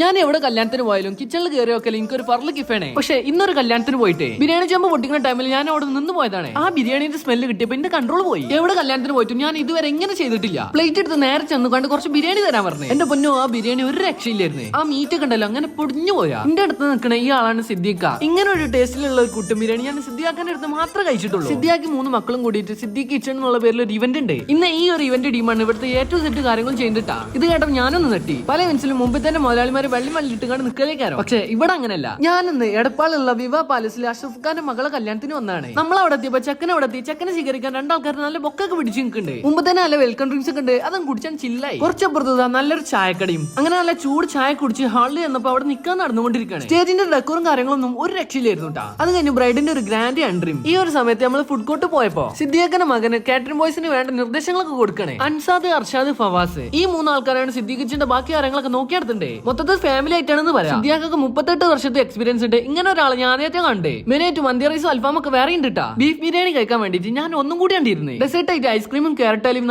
ഞാൻ എവിടെ കല്യാണത്തിന് പോയാലും കിച്ചണിൽ കയറി വെക്കൽ എനിക്കൊരു പറൽ കിഫേണേ പക്ഷെ ഇന്നൊരു കല്യാണത്തിന് പോയിട്ടേ. ബിരിയാണി ചെമ്പ് പൊട്ടിക്കുന്ന ടൈമിൽ ഞാൻ അവിടെ നിന്ന് പോയതാണ്. ആ ബിരിയാണിന്റെ സ്മെല്ല് കിട്ടിയപ്പോ എന്റെ കൺട്രോൾ പോയി. എവിടെ കല്യാണത്തിന് പോയിട്ടും ഞാൻ ഇതുവരെ എങ്ങനെ ചെയ്തിട്ടില്ല. പ്ലേറ്റ് എടുത്ത് നേരെ ചെന്ന് കണ്ട് കുറച്ച് ബിരിയാണി തരാൻ പറഞ്ഞു. എന്റെ പൊന്നു ആ ബിരിയാണി ഒരു രക്ഷയില്ലായിരുന്നു. ആ മീറ്റ് കണ്ടല്ലോ അങ്ങനെ പൊടിഞ്ഞു പോയാ. എന്റെ അടുത്ത് നിൽക്കണ ഈ ആളാണ് സിദ്ദീഖ. ഇങ്ങനെ ഒരു ടേസ്റ്റിലുള്ള ഒരു കുട്ടും ബിരിയാണി ഞാൻ സിദ്ദീഖാന്റെ അടുത്ത് മാത്രമേ കഴിച്ചിട്ടുള്ളൂ. സിദ്ദിഖാക്ക് മൂന്ന് മക്കളും കൂടിയിട്ട് സിദ്ദീഖ് കിച്ചൺ എന്നുള്ള പേരിൽ ഒരു ഇവന്റ് ഉണ്ട്. ഇന്ന് ഈ ഒരു ഇവന്റ് ടീമാണ് ഇവിടുത്തെ ഏറ്റവും സെറ്റ് കാര്യങ്ങളും ചെയ്തിട്ടാ. ഇത് കേട്ടപ്പോൾ ഞാനൊന്ന് നെട്ടി പല മനസ്സിലും മുമ്പ് തന്നെ മുതലാളിമാര് വെള്ളം വെള്ളിട്ട് ഇട്ടുകൊണ്ട് നിൽക്കലേക്കാരോ പക്ഷേ ഇവിടെ അങ്ങനെയല്ല. ഞാനിന്ന് എടപ്പാളുള്ള വിവാ പാലസിൽ അഷ്റഫ് ഖാന്റെ മകളെ കല്യാണത്തിന് വന്നാണ്. നമ്മൾ അവിടെ എത്തിയപ്പോ ചെക്കനെ അവിടെ എത്തി. ചെക്കനെ സ്വീകരിക്കാൻ രണ്ടാൾക്കാർ നല്ല ബൊക്കൊക്കെ പിടിച്ച് നിൽക്കുന്നുണ്ട്. മുമ്പ് തന്നെ നല്ല വെൽക്കം ഡ്രിങ്ക്സ് ഒക്കെ ഉണ്ട്. അതും കുടിച്ചാൽ ചില്ലായി. കുറച്ചപ്പുറത്ത് നല്ലൊരു ചായക്കടയും. അങ്ങനെ നല്ല ചൂട് ചായ കുടിച്ച് ഹാളിൽ ചെന്നപ്പോ അവിടെ നിൽക്കാൻ നടന്നുകൊണ്ടിരിക്കുകയാണ്. സ്റ്റേജിന്റെ ഡെക്കോറും കാര്യങ്ങളൊന്നും ഒരു രക്ഷയിലായിരുന്നു കേട്ടോ അത് കഴിഞ്ഞ് ബ്രൈഡിന്റെ ഒരു ഗ്രാൻഡ് എൻട്രിയും. ഈ ഒരു സമയത്ത് നമ്മൾ ഫുഡ് കോർട്ട് പോയപ്പോ സിദ്ദീഖിന്റെ മകന് കാറ്ററിംഗ് ബോയ്സിന് വേണ്ട നിർദ്ദേശങ്ങളൊക്കെ കൊടുക്കണേ. അൻസാദ് അർഷാദ് ഫവാസ്. ഈ മൂന്നാൾക്കാരാണ് സിദ്ദീഖിച്ചിന്റെ ബാക്കി കാര്യങ്ങളൊക്കെ നോക്കിയെടുത്തിട്ടുണ്ട് മൊത്തത്തിൽ ഫാമിലി ആയിട്ടാണെന്ന് പറയാം. സിദ്ദീഖൊക്കെ മുപ്പത്തെട്ട് വർഷത്തെ എക്സ്പീരിയൻസ് ഉണ്ട്. ഇങ്ങനെ ഒരാളെ ഞാൻ ആദ്യത്തെ കണ്ടേ. മെയിനായിട്ട് മന്തി റൈസും അൽഫാമൊക്കെ വേറെ ഉണ്ട് ബീഫ് ബിരിയാണി കഴിക്കാൻ വേണ്ടിയിട്ട് ഞാൻ ഒന്നും കൂടി കണ്ടിരുന്നേ. ഡെസേർട്ട് ആയിട്ട് ഐസ്ക്രീമും നല്ല